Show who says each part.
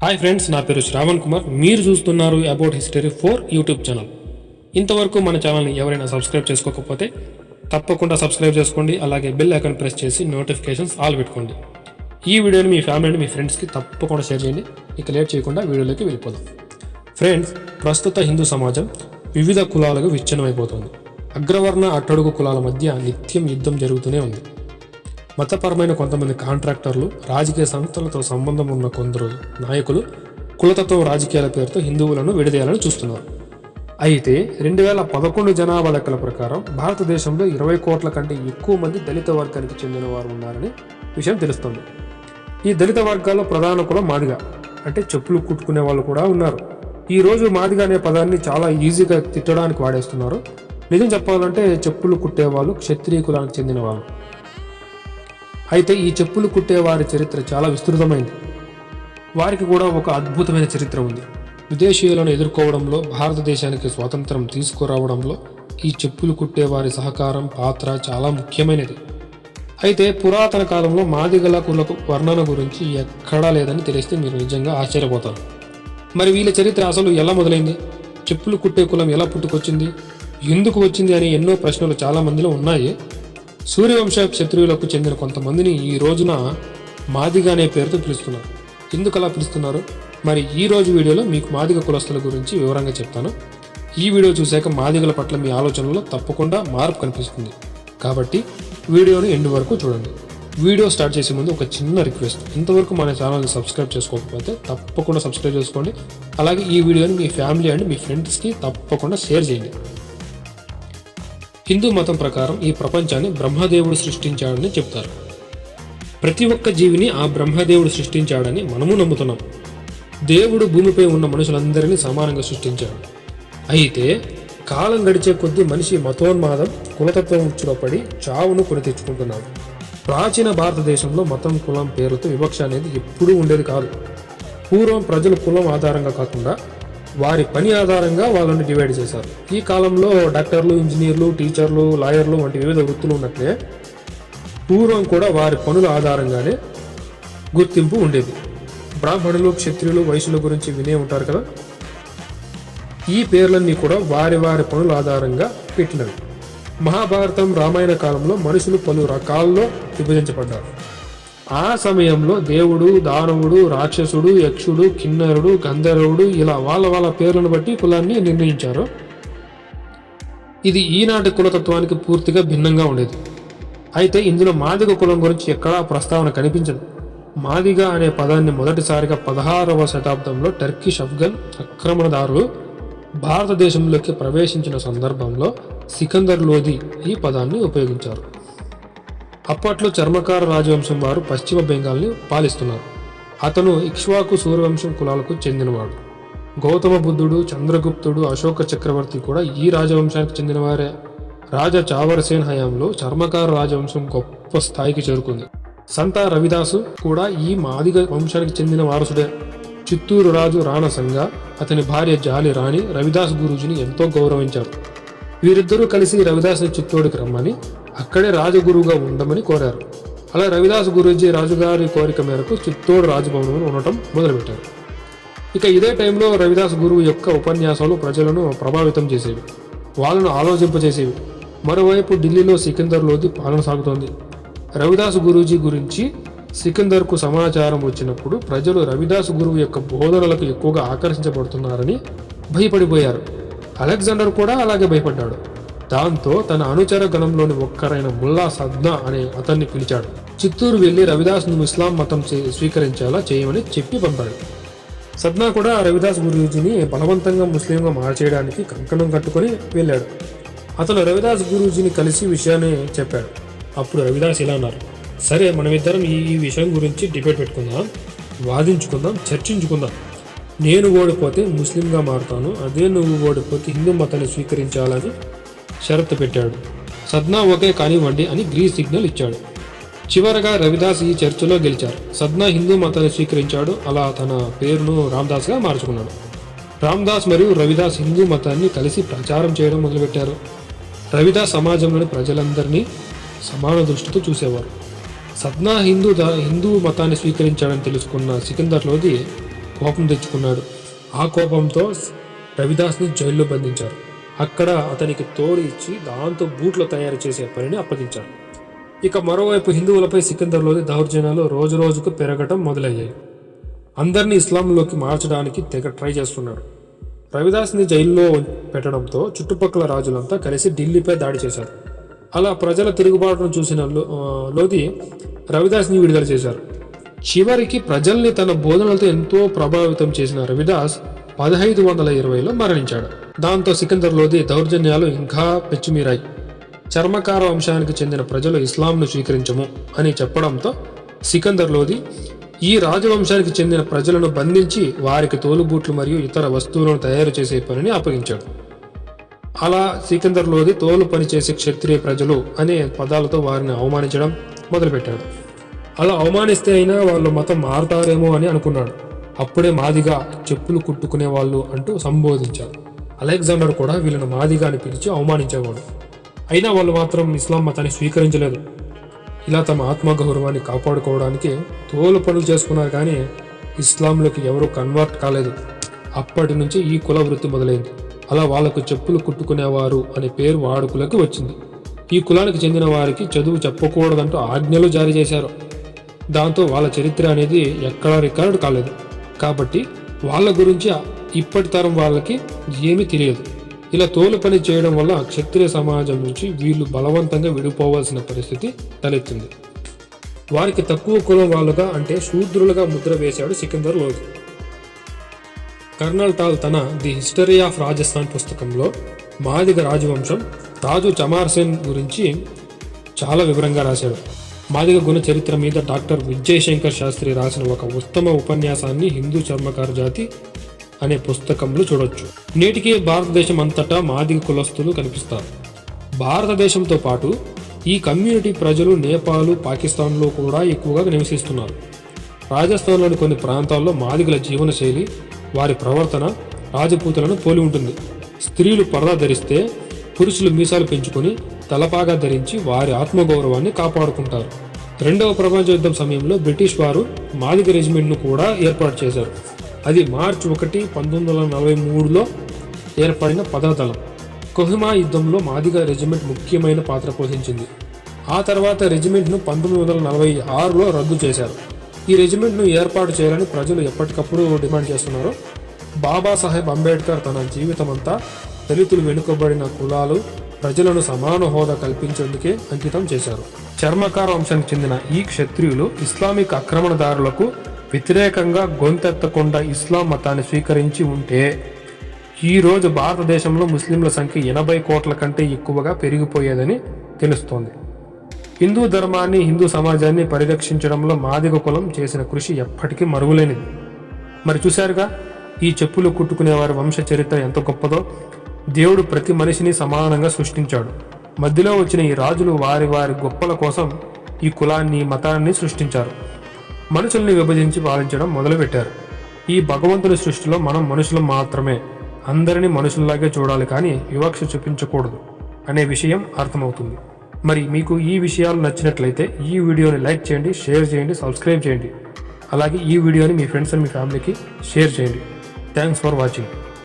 Speaker 1: Hi friends నా పేరు శ్రావణ్ కుమార్. మీరు చూస్తున్నారు about history four YouTube channel ఇంతవరకు మన ఛానల్ని ఎవరైనా సబ్స్క్రైబ్ చేసుకోకపోతే తప్పకుండా సబ్స్క్రైబ్ చేసుకోండి అలాగే బెల్ ఐకాన్ ప్రెస్ చేసి నోటిఫికేషన్స్ ఆల్ పెట్టుకోండి. ఈ వీడియోని మీ ఫ్యామిలీని మీ ఫ్రెండ్స్కి తప్పకుండా షేర్ చేయండి. ఇక లేట్ చేయకుండా వీడియోలోకి వెళ్ళిపోదాం. ఫ్రెండ్స్ ప్రస్తుత హిందూ సమాజం వివిధ కులాలకు విచ్ఛిన్నమైపోతుంది. అగ్రవర్ణ అట్టడుగు కులాల మధ్య నిత్యం యుద్ధం జరుగుతూనే ఉంది. మతపరమైన కొంతమంది కాంట్రాక్టర్లు రాజకీయ సంస్థలతో సంబంధం ఉన్న కొందరు నాయకులు కులతత్వం రాజకీయాల పేరుతో హిందువులను విడదీయాలని చూస్తున్నారు. అయితే రెండు వేల పదకొండు జనాభా లెక్కల ప్రకారం భారతదేశంలో ఇరవై కోట్ల కంటే ఎక్కువ మంది దళిత వర్గానికి చెందిన వారు ఉన్నారని విషయం తెలుస్తుంది. ఈ దళిత వర్గాల్లో ప్రధాన కులం మాదిగ అంటే చెప్పులు కుట్టుకునే వాళ్ళు కూడా ఉన్నారు. ఈ రోజు మాదిగ అనే పదాన్ని చాలా ఈజీగా తిట్టడానికి వాడేస్తున్నారు. నిజం చెప్పాలంటే చెప్పులు కుట్టేవాళ్ళు క్షత్రియ కులానికి చెందిన వాళ్ళు. అయితే ఈ చెప్పులు కుట్టే వారి చరిత్ర చాలా విస్తృతమైంది. వారికి కూడా ఒక అద్భుతమైన చరిత్ర ఉంది. విదేశీయులను ఎదుర్కోవడంలో భారతదేశానికి స్వాతంత్రం తీసుకురావడంలో ఈ చెప్పులు కుట్టే వారి సహకారం పాత్ర చాలా ముఖ్యమైనది. అయితే పురాతన కాలంలో మాదిగల కులకు వర్ణన గురించి ఎక్కడా లేదని తెలిస్తే మీరు నిజంగా ఆశ్చర్యపోతారు. మరి వీళ్ళ చరిత్ర అసలు ఎలా మొదలైంది? చెప్పులు కుట్టే కులం ఎలా పుట్టుకొచ్చింది? ఎందుకు వచ్చింది అనే ఎన్నో ప్రశ్నలు చాలా మందిలో ఉన్నాయి. సూర్యవంశ క్షత్రియులకు చెందిన కొంతమందిని ఈ రోజున మాదిగ అనే పేరుతో పిలుస్తున్నారు. ఎందుకు అలా పిలుస్తున్నారు? మరి ఈ రోజు వీడియోలో మీకు మాదిగ కులస్తుల గురించి వివరంగా చెప్తాను. ఈ వీడియో చూశాక మాదిగల పట్ల మీ ఆలోచనలో తప్పకుండా మార్పు కనిపిస్తుంది. కాబట్టి వీడియోను ఎండ్ వరకు చూడండి. వీడియో స్టార్ట్ చేసే ముందు ఒక చిన్న రిక్వెస్ట్. ఇంతవరకు మన ఛానల్ని సబ్స్క్రైబ్ చేసుకోకపోతే తప్పకుండా సబ్స్క్రైబ్ చేసుకోండి. అలాగే ఈ వీడియోని మీ ఫ్యామిలీ అండ్ మీ ఫ్రెండ్స్కి తప్పకుండా షేర్ చేయండి. హిందూ మతం ప్రకారం ఈ ప్రపంచాన్ని బ్రహ్మదేవుడు సృష్టించాడని చెప్తారు. ప్రతి ఒక్క జీవిని ఆ బ్రహ్మదేవుడు సృష్టించాడని మనము నమ్ముతున్నాం. దేవుడు భూమిపై ఉన్న మనుషులందరినీ సమానంగా సృష్టించాడు. అయితే కాలం గడిచే కొద్దీ మనిషి మతోన్మాదం కులతత్వం ఉచ్చులో పడి చావును కొని తెచ్చుకుంటున్నాడు. ప్రాచీన భారతదేశంలో మతం కులం పేరుతో వివక్ష అనేది ఎప్పుడూ ఉండేది కాదు. పూర్వం ప్రజలు కులం ఆధారంగా కాకుండా వారి పని ఆధారంగా వాళ్ళని డివైడ్ చేశారు. ఈ కాలంలో డాక్టర్లు ఇంజనీర్లు టీచర్లు లాయర్లు వంటి వివిధ వృత్తులు ఉన్నట్లే పూర్వం కూడా వారి పనుల ఆధారంగానే గుర్తింపు ఉండేది. బ్రాహ్మణులు క్షత్రియులు వైశ్యుల గురించి వినే ఉంటారు కదా? ఈ పేర్లన్నీ కూడా వారి వారి పనుల ఆధారంగా పెట్టినవి. మహాభారతం రామాయణ కాలంలో మనుషులు పలు రకాల్లో విభజించబడ్డారు. ఆ సమయంలో దేవుడు దానవుడు రాక్షసుడు యక్షుడు కిన్నరుడు గంధర్వుడు ఇలా వాళ్ళ వాళ్ళ పేర్లను బట్టి కులాన్ని నిర్ణయించారు. ఇది ఈనాటి కులతత్వానికి పూర్తిగా భిన్నంగా ఉండేది. అయితే ఇందులో మాదిగ కులం గురించి ఎక్కడా ప్రస్తావన కనిపించదు. మాదిగ అనే పదాన్ని మొదటిసారిగా పదహారవ శతాబ్దంలో టర్కిష్ అఫ్ఘన్ ఆక్రమణదారులు భారతదేశంలోకి ప్రవేశించిన సందర్భంలో సికందర్ లోధి ఈ పదాన్ని ఉపయోగించారు. అప్పట్లో చర్మకార రాజవంశం వారు పశ్చిమ బెంగాల్ని పాలిస్తున్నారు. అతను ఇక్ష్వాకు సూర్యవంశం కులాలకు చెందినవాడు. గౌతమ బుద్ధుడు చంద్రగుప్తుడు అశోక చక్రవర్తి కూడా ఈ రాజవంశానికి చెందినవారే. రాజా చావరసేన్ హయాంలో చర్మకార రాజవంశం గొప్ప స్థాయికి చేరుకుంది. సంత రవిదాసు కూడా ఈ మాదిగ వంశానికి చెందిన వారసుడే. చిత్తూరు రాజు రాణసంగ అతని భార్య జాలి రాణి రవిదాస్ గురూజీని ఎంతో గౌరవించారు వీరిద్దరూ కలిసి రవిదాస్ని చిత్తూరుకి రమ్మని అక్కడే రాజగురువుగా ఉండమని కోరారు. అలా రవిదాస్ గురూజీ రాజుగారి కోరిక మేరకు చిత్తూరు రాజభవనంలో ఉండటం మొదలుపెట్టారు. ఇక ఇదే టైంలో రవిదాస్ గురువు యొక్క ఉపన్యాసాలు ప్రజలను ప్రభావితం చేసేవి. వాళ్ళను ఆలోచింపజేసేవి. మరోవైపు ఢిల్లీలో సికిందర్ లోది పాలన సాగుతోంది. రవిదాస్ గురూజీ గురించి సికిందర్కు సమాచారం వచ్చినప్పుడు ప్రజలు రవిదాస్ గురువు యొక్క బోధనలకు ఎక్కువగా ఆకర్షించబడుతున్నారని భయపడిపోయారు. అలెగ్జాండర్ కూడా అలాగే భయపడ్డాడు. దాంతో తన అనుచర గణంలోని ఒక్కరైన ముల్లా సద్నా అనే అతన్ని పిలిచాడు. చిత్తూరు వెళ్ళి రవిదాస్ను ఇస్లాం మతం స్వీకరించేలా చేయమని చెప్పి పంపాడు. సద్నా కూడా రవిదాస్ గురూజీని బలవంతంగా ముస్లింగా మార్చేయడానికి కంకణం కట్టుకొని వెళ్ళాడు. అతను రవిదాస్ గురూజీని కలిసి విషయాన్ని చెప్పాడు. అప్పుడు రవిదాస్ ఇలా అన్నారు. సరే మనమిద్దరం ఈ ఈ విషయం గురించి డిబేట్ పెట్టుకుందాం వాదించుకుందాం చర్చించుకుందాం. నేను ఓడిపోతే ముస్లింగా మారుతాను అదే నువ్వు ఓడిపోతే హిందూ మతాన్ని స్వీకరించాలని షరతు పెట్టాడు. సద్నా ఓకే కానివ్వండి అని గ్రీన్ సిగ్నల్ ఇచ్చాడు. చివరగా రవిదాస్ ఈ చర్చలో గెలిచారు. సద్నా హిందూ మతాన్ని స్వీకరించాడు. అలా తన పేరును రామ్దాస్గా మార్చుకున్నాడు. రామ్దాస్ మరియు రవిదాస్ హిందూ మతాన్ని కలిసి ప్రచారం చేయడం మొదలుపెట్టారు. రవిదాస్ సమాజంలోని ప్రజలందరినీ సమాన దృష్టితో చూసేవారు. సద్నా హిందూ ద హిందూ మతాన్ని స్వీకరించాడని తెలుసుకున్న సికిందర్ లోది కోపం తెచ్చుకున్నాడు. ఆ కోపంతో రవిదాస్ని జైల్లో బంధించారు. అక్కడ అతనికి తోడు ఇచ్చి దాంతో బూట్లు తయారు చేసే పనిని అప్పగించారు ఇక మరోవైపు హిందువులపై సికిందర్లోని దౌర్జన్యాలు రోజు రోజుకు పెరగటం మొదలయ్యాయి. అందరినీ ఇస్లాంలోకి మార్చడానికి తెగ ట్రై చేస్తున్నాడు. రవిదాస్ని జైల్లో పెట్టడంతో చుట్టుపక్కల రాజులంతా కలిసి ఢిల్లీపై దాడి చేశారు. అలా ప్రజల తిరుగుబాటును చూసిన లో- రవిదాస్ని విడుదల చేశారు. చివరికి ప్రజల్ని తన బోధనలతో ఎంతో ప్రభావితం చేసిన రవిదాస్ పదహైదు వందల ఇరవైలో మరణించాడు. దాంతో సికందర్ లోది దౌర్జన్యాలు ఇంకా పెచ్చుమీరాయి. చర్మకార వంశానికి చెందిన ప్రజలు ఇస్లాంను స్వీకరించము అని చెప్పడంతో సికందర్ లోది ఈ రాజవంశానికి చెందిన ప్రజలను బంధించి వారికి తోలుబూట్లు మరియు ఇతర వస్తువులను తయారు చేసే పనిని అప్పగించాడు. అలా సికందర్ లోది తోలు పని చేసే క్షత్రియ ప్రజలు అనే పదాలతో వారిని అవమానించడం మొదలుపెట్టాడు. అలా అవమానిస్తే అయినా వాళ్ళు మతం మారుతారేమో అని అనుకున్నాడు. అప్పుడే మాదిగా చెప్పులు కుట్టుకునే వాళ్ళు అంటూ సంబోధించారు అలెగ్జాండర్ కూడా వీళ్ళను మాదిగా అని పిలిచి అవమానించేవాడు. అయినా వాళ్ళు మాత్రం ఇస్లాం మతాన్ని స్వీకరించలేదు. ఇలా తమ ఆత్మగౌరవాన్ని కాపాడుకోవడానికి తోలు పనులు చేసుకున్నారు కానీ ఇస్లాంలోకి ఎవరూ కన్వర్ట్ కాలేదు. అప్పటి నుంచి ఈ కుల వృత్తి మొదలైంది. అలా వాళ్ళకు చెప్పులు కుట్టుకునేవారు అనే పేరు వాడుకలోకి వచ్చింది. ఈ కులానికి చెందిన వారికి చదువు చెప్పకూడదంటూ ఆజ్ఞలు జారీ చేశారు. దాంతో వాళ్ళ చరిత్ర అనేది ఎక్కడా రికార్డు కాలేదు. కాబట్టి వాళ్ళ గురించి ఇప్పటి తరం వాళ్ళకి ఏమీ తెలియదు. ఇలా తోలు పని చేయడం వల్ల క్షత్రియ సమాజం నుంచి వీళ్ళు బలవంతంగా విడిపోవాల్సిన పరిస్థితి తలెత్తింది. వారికి తక్కువ కులం వాళ్ళుగా అంటే శూద్రులుగా ముద్ర వేశాడు సికిందర్ లోధి కర్నల్ టాల్ తన ది హిస్టరీ ఆఫ్ రాజస్థాన్ పుస్తకంలో మాదిగ రాజవంశం రాజు చమార్సేన్ గురించి చాలా వివరంగా రాశాడు. మాదిగ గుణ చరిత్ర మీద డాక్టర్ విజయ్ శంకర్ శాస్త్రి రాసిన ఒక ఉత్తమ ఉపన్యాసాన్ని హిందూ చర్మకార జాతి అనే పుస్తకంలో చూడొచ్చు. నేటికి భారతదేశం అంతటా మాదిగ కులస్తులు కనిపిస్తారు. భారతదేశంతో పాటు ఈ కమ్యూనిటీ ప్రజలు నేపాల్ పాకిస్తాన్లో కూడా ఎక్కువగా నివసిస్తున్నారు. రాజస్థాన్లోని కొన్ని ప్రాంతాల్లో మాదిగల జీవనశైలి వారి ప్రవర్తన రాజపూతులను పోలి ఉంటుంది. స్త్రీలు పరదా ధరిస్తే పురుషులు మీసాలు పెంచుకొని తలపాగా ధరించి వారి ఆత్మగౌరవాన్ని కాపాడుకుంటారు. రెండవ ప్రపంచ యుద్ధం సమయంలో బ్రిటిష్ వారు మాదిగ రెజిమెంట్ను కూడా ఏర్పాటు చేశారు. అది మార్చ్ ఒకటి పంతొమ్మిది వందల నలభై మూడులో ఏర్పడిన పదాదళం కొహిమా యుద్ధంలో మాదిగ రెజిమెంట్ ముఖ్యమైన పాత్ర పోషించింది. ఆ తర్వాత రెజిమెంట్ను పంతొమ్మిది వందల నలభై ఆరులో రద్దు చేశారు. ఈ రెజిమెంట్ను ఏర్పాటు చేయాలని ప్రజలు ఎప్పటికప్పుడు డిమాండ్ చేస్తున్నారు. బాబాసాహెబ్ అంబేద్కర్ తన జీవితమంతా దళితులు వెనుకబడిన కులాలు ప్రజలను సమాన హోదా కల్పించేందుకే అంకితం చేశారు. చర్మకార వంశానికి చెందిన ఈ క్షత్రియులు ఇస్లామిక్ ఆక్రమణదారులకు వ్యతిరేకంగా గొంతెత్తకుండా ఇస్లాం మతాన్ని స్వీకరించి ఉంటే ఈరోజు భారతదేశంలో ముస్లింల సంఖ్య ఎనభై కోట్ల కంటే ఎక్కువగా పెరిగిపోయేదని తెలుస్తోంది. హిందూ ధర్మాన్ని హిందూ సమాజాన్ని పరిరక్షించడంలో మాదిగ కులం చేసిన కృషి ఎప్పటికీ మరుగులేనిది. మరి చూశారుగా ఈ చెప్పులు కుట్టుకునే వారి వంశ చరిత్ర ఎంత గొప్పదో. దేవుడు ప్రతి మనిషిని సమానంగా సృష్టించాడు. మధ్యలో వచ్చిన ఈ రాజులు వారి వారి గొప్పల కోసం ఈ కులాన్ని మతాన్ని సృష్టించారు. మనుషుల్ని విభజించి పాలించడం మొదలుపెట్టారు. ఈ భగవంతుని సృష్టిలో మనం మనుషులు మాత్రమే. అందరినీ మనుషుల్లాగే చూడాలి కానీ వివక్ష చూపించకూడదు అనే విషయం అర్థమవుతుంది. మరి మీకు ఈ విషయాలు నచ్చినట్లయితే ఈ వీడియోని లైక్ చేయండి షేర్ చేయండి సబ్స్క్రైబ్ చేయండి. అలాగే ఈ వీడియోని మీ ఫ్రెండ్స్ అండ్ మీ ఫ్యామిలీకి షేర్ చేయండి. Thanks for watching.